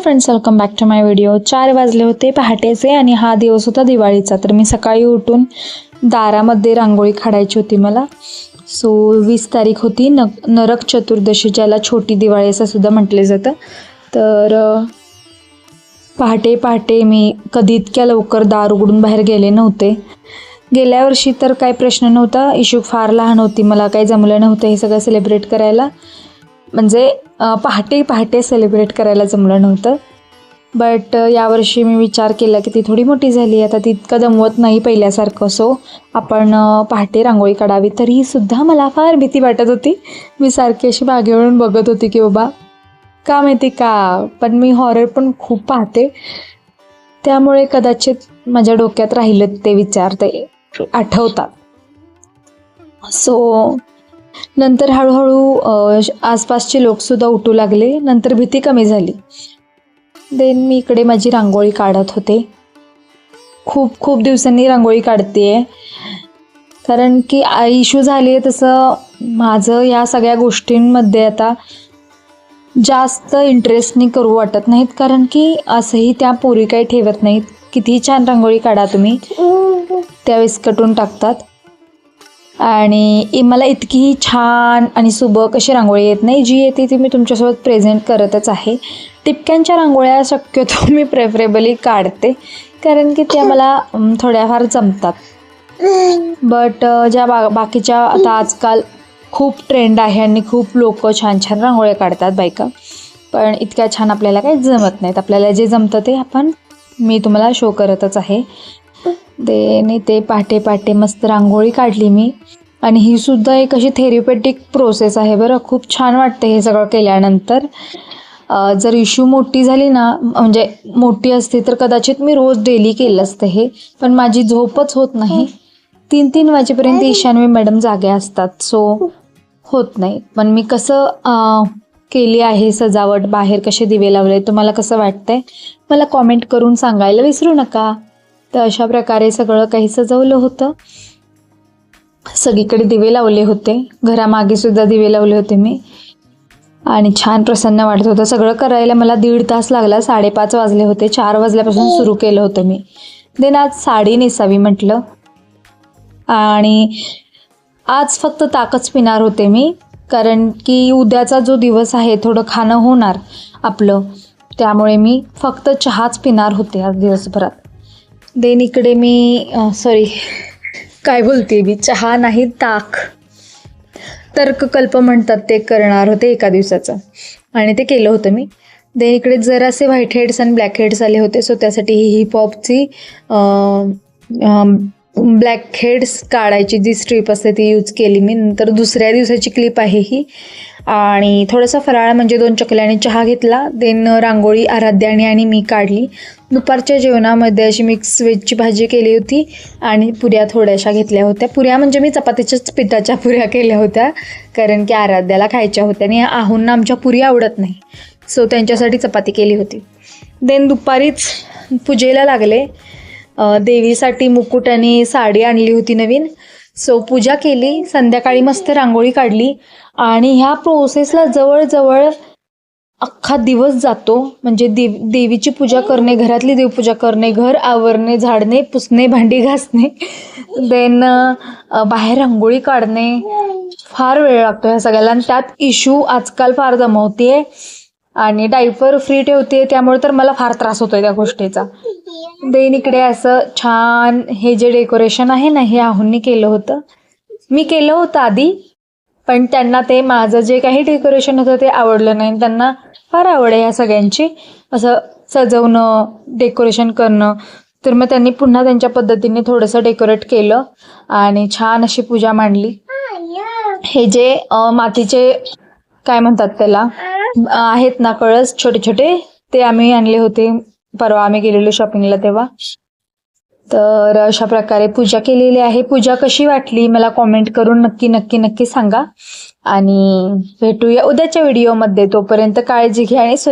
Friends welcome back to my video चार वाजले होते पहाटेचे आणि हा दिवस होता दिवाळीचा. तर मी सकाळी उठून दारामध्ये रांगोळी काढायची होती मला. सो वीस तारीख होती न नरक चतुर्दशी ज्याला छोटी दिवाळी असं सुद्धा म्हटलं जातं. तर पहाटे पहाटे मी कधी इतक्या लवकर दार उघडून बाहेर गेले नव्हते. गेल्या वर्षी तर काही प्रश्न नव्हता. इशू फार लहान होती मला काही जमलं नव्हतं हे सगळं सेलिब्रेट करायला. म्हणजे पहाटे पहाटे सेलिब्रेट करायला जमलं नव्हतं. बट यावर्षी मी विचार केला की ती थोडी मोठी झाली आता ती इतकं जमवत नाही पहिल्यासारखं. सो आपण पहाटे रांगोळी काढावी. तरीही सुद्धा मला फार भीती वाटत होती. मी सारखी अशी मागे वळून बघत होती की बाबा का माहिती का? पण मी हॉरर पण खूप पाहते. त्यामुळे कदाचित माझ्या डोक्यात राहिलं ते विचार. ते आठवतात. सो नंतर हळूहळू आसपासचे लोकसुद्धा उठू लागले. नंतर भीती कमी झाली. देन मी इकडे माझी रांगोळी काढत होते. खूप खूप दिवसांनी रांगोळी काढते कारण की इश्यू झाली आहे तसं माझं या सगळ्या गोष्टींमध्ये आता जास्त इंटरेस्टनी करू वाटत नाहीत. कारण की असंही त्या पोरी काही ठेवत नाहीत. कितीही छान रांगोळी काढा तुम्ही. त्या विस्कटून टाकतात. आणि मला इतकी छान आणि सुबक अशी रांगोळी येत नाही. जी येते ती मी तुमच्यासोबत प्रेझेंट करतच आहे. टिपक्यांच्या रांगोळ्या शक्यतो मी प्रेफरेबली काढते. कारण की त्या मला थोड्याफार जमतात. बट ज्या बा बाकीच्या आता आजकाल खूप ट्रेंड आहे आणि खूप लोक छान छान रांगोळ्या काढतात बायका. पण इतक्या छान आपल्याला काही जमत नाहीत. आपल्याला जे जमतं ते आपण मी तुम्हाला शो करतच आहे. ते ते पहाटे पहाटे मस्त रांगोळी काढली मी. आणि ही सुद्धा एक अशी थेरप्युटिक प्रोसेस आहे बरं. खूप छान वाटते हे सगळं केल्यानंतर. जर इश्यू मोठी झाली ना म्हणजे मोठी असती तर कदाचित मी रोज डेली केलं असतं हे. पण माझी झोपच होत नाही. तीन तीन वाजेपर्यंत ईशान्वी मॅडम जाग्या असतात. सो होत नाही. पण मी कसं केली आहे सजावट बाहेर कसे दिवे लावले तुम्हाला कसं वाटतंय? मला कॉमेंट करून सांगायला विसरू नका. तर अशा प्रकारे सगळं काही सजवलं होतं. सगळीकडे दिवे लावले होते. घरामागे सुद्धा दिवे लावले होते मी. आणि छान प्रसन्न वाटत होतं. सगळं करायला मला दीड तास लागला. साडेपाच वाजले होते. चार वाजल्यापासून सुरू केलं होतं मी. देन आज साडी नेसावी म्हटलं. आणि आज फक्त ताकच पिणार होते मी. कारण की उद्याचा जो दिवस आहे थोडं खाणं होणार आपलं. त्यामुळे मी फक्त चहाच पिणार होते आज दिवसभरात. देन इकडे मी सॉरी काय बोलते मी? चहा नाही ताक. तर्ककल्प म्हणतात ते करणार होते एका दिवसाचं. आणि ते केलं होतं मी. देन इकडे जरासे व्हाईट हेड्स आणि ब्लॅक हेड्स आले होते सो त्यासाठी ही हिपहॉपची ब्लॅक हेड्स काढायची जी स्ट्रीप असते ती यूज केली मी. नंतर दुसऱ्या दिवसाची क्लिप आहे ही. आणि थोडासा फराळ म्हणजे दोन चकल्याने चहा घेतला देन रांगोळी आराध्याने आणि मी काढली. दुपारच्या जेवणामध्ये अशी मिक्स व्हेजची भाजी केली होती आणि पुऱ्या थोड्याशा घेतल्या होत्या. पुऱ्या म्हणजे मी चपातीच्याच पिठाच्या पुऱ्या केल्या होत्या कारण की आराध्याला खायच्या होत्या आणि आहूंना आमच्या पुरी आवडत नाही. सो त्यांच्यासाठी चपाती केली होती. देन दुपारीच पूजेला लागले. देवीसाठी मुकुट आणि साडी आणली होती नवीन. सो पूजा केली. संध्याकाळी मस्त रांगोळी काढली. आणि ह्या प्रोसेसला जवळजवळ अख्खा दिवस जातो. म्हणजे देव देवीची पूजा करणे घरातली देवपूजा करणे घर आवरणे झाडणे पुसणे भांडी घासणे देन बाहेर रांगोळी काढणे. फार वेळ लागतो ह्या सगळ्याला. आणि त्यात इशू आजकाल फार जमवते आणि डायपर फ्री ठेवते त्यामुळे तर मला फार त्रास होतोय त्या गोष्टीचा. देन इकडे असं छान हे जे डेकोरेशन आहे ना हे आहूंनी केलं होतं. मी केलं होतं आधी पण त्यांना ते माझं जे काही डेकोरेशन होतं ते आवडलं नाही. त्यांना फार आवड आहे या सगळ्यांची. असं सजवणं डेकोरेशन करणं. तर मग त्यांनी पुन्हा त्यांच्या पद्धतीने थोडंसं डेकोरेट केलं आणि छान अशी पूजा मांडली. हे जे मातीचे काय म्हणतात त्याला? आहेत ना कळस छोटे छोटे? ते आम्ही आणले होते. परवा आम्ही गेलेलो शॉपिंगला तेव्हा. तर अशा प्रकारे पूजा केलेली आहे. पूजा कशी वाटली मला कॉमेंट करून नक्की नक्की नक्की सांगा. आणि भेटूया उद्याच्या व्हिडिओमध्ये तोपर्यंत काळजी घ्या आणि सुरक्षित